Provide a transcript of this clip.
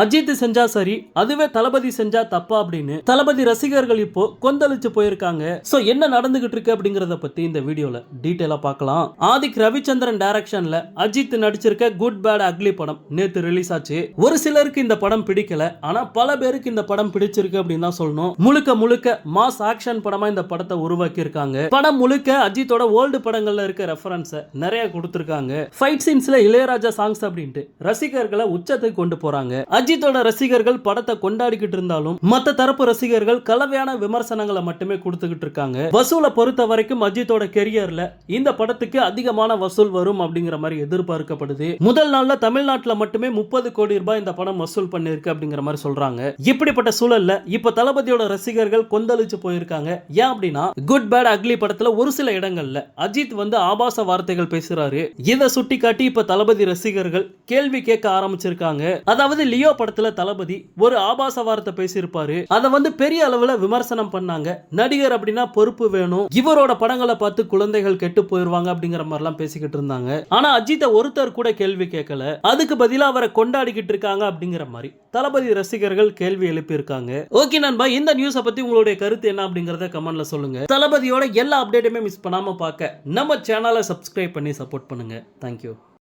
அஜித் செஞ்சா சரி அதுவே தளபதி செஞ்சா தப்பா அப்படின்னு தளபதி ரசிகர்கள் இப்போ கொந்தளிச்சு போயிருக்காங்க. சோ என்ன நடந்துகிட்டு இருக்கு அப்படிங்கறத பத்தி இந்த வீடியோல டீட்டெயிலா பார்க்கலாம். ஆதிக் ரவிச்சந்திரன் டைரக்ஷன்ல அஜித் நடிச்சிருக்க குட் பேட் அக்லி படம் நேத்து ரிலீஸ் ஆச்சு. ஒரு சிலருக்கு இந்த படம் பிடிக்கல ஆனா பல பேருக்கு இந்த படம் பிடிச்சிருக்கு அப்படின்னு தான் சொல்லணும். முழுக்க முழுக்க மாஸ் ஆக்ஷன் படமா இந்த படத்தை உருவாக்கி இருக்காங்க படம் முழுக்க அஜித்தோட ஓல்டு படங்கள்ல இருக்க ரெஃபரன்ஸை நிறைய கொடுத்திருக்காங்க. ஃபைட் சீன்ஸ்ல இளையராஜா சாங்ஸ் அப்படின்ட்டு ரசிகர்களை உச்சத்துக்கு கொண்டு போறாங்க. அஜித்தோட ரசிகர்கள் படத்தை கொண்டாடிக்கிட்டு இருந்தாலும் மத்த தரப்பு ரசிகர்கள் கலவையான விமர்சனங்களை மட்டுமே கொடுத்துக்கிட்டு இருக்காங்க. வசூலை பொறுத்த வரைக்கும் அஜித்தோட கெரியர்ல இந்த படத்துக்கு அதிகமான வசூல் வரும் அப்படிங்கிற மாதிரி எதிர்பார்க்கப்படுது. முதல் நாள்ல தமிழ்நாட்டில் மட்டுமே முப்பது கோடி ரூபாய் இந்த படம் வசூல் பண்ணிருக்கு அப்படிங்கிற மாதிரி சொல்றாங்க. இப்படிப்பட்ட சூழல்ல இப்ப தளபதியோட ரசிகர்கள் கொந்தளிச்சு போயிருக்காங்க. ஏன் அப்படின்னா குட் பேட் அக்லி படத்துல ஒரு சில இடங்கள்ல அஜித் வந்து ஆபாச வார்த்தைகள் பேசுறாரு. இதை சுட்டி காட்டி இப்ப தளபதி ரசிகர்கள் கேள்வி கேட்க ஆரம்பிச்சிருக்காங்க. அதாவது லியோ படத்துல தளபதி ஒரு ஆபாச வார்த்தை பேசியிருப்பாரு. அதை வந்து பெரிய அளவுல விமர்சனம் பண்ணாங்க. நடிகர் அப்படின்னா பொறுப்பு வேணும். இவரோட படங்களை பார்த்து குழந்தைகள் கெட்டு போயிருவாங்க அப்படிங்கிற எல்லாம் பேசிக்கிட்டு இருந்தாங்க. ஆனா அஜித்தை ஒருத்தர் கூட கேள்வி கேட்கல. அதுக்கு பதிலா அவரை கொண்டாடிக்கிட்டு இருக்காங்க அப்படிங்கிற மாதிரி தளபதி ரசிகர்கள் கேள்வி எழுப்பியிருக்காங்க. ஓகே நண்பா இந்த நியூஸை பத்தி உங்களுடைய கருத்து என்ன அப்படிங்கறத கமெண்ட்ல சொல்லுங்க. தளபதியோட எல்லா அப்டேட்டுமே மிஸ் பண்ணாம பார்க்க நம்ம சேனலை சப்ஸ்கிரைப் பண்ணி சப்போர்ட் பண்ணுங்க. தேங்க்யூ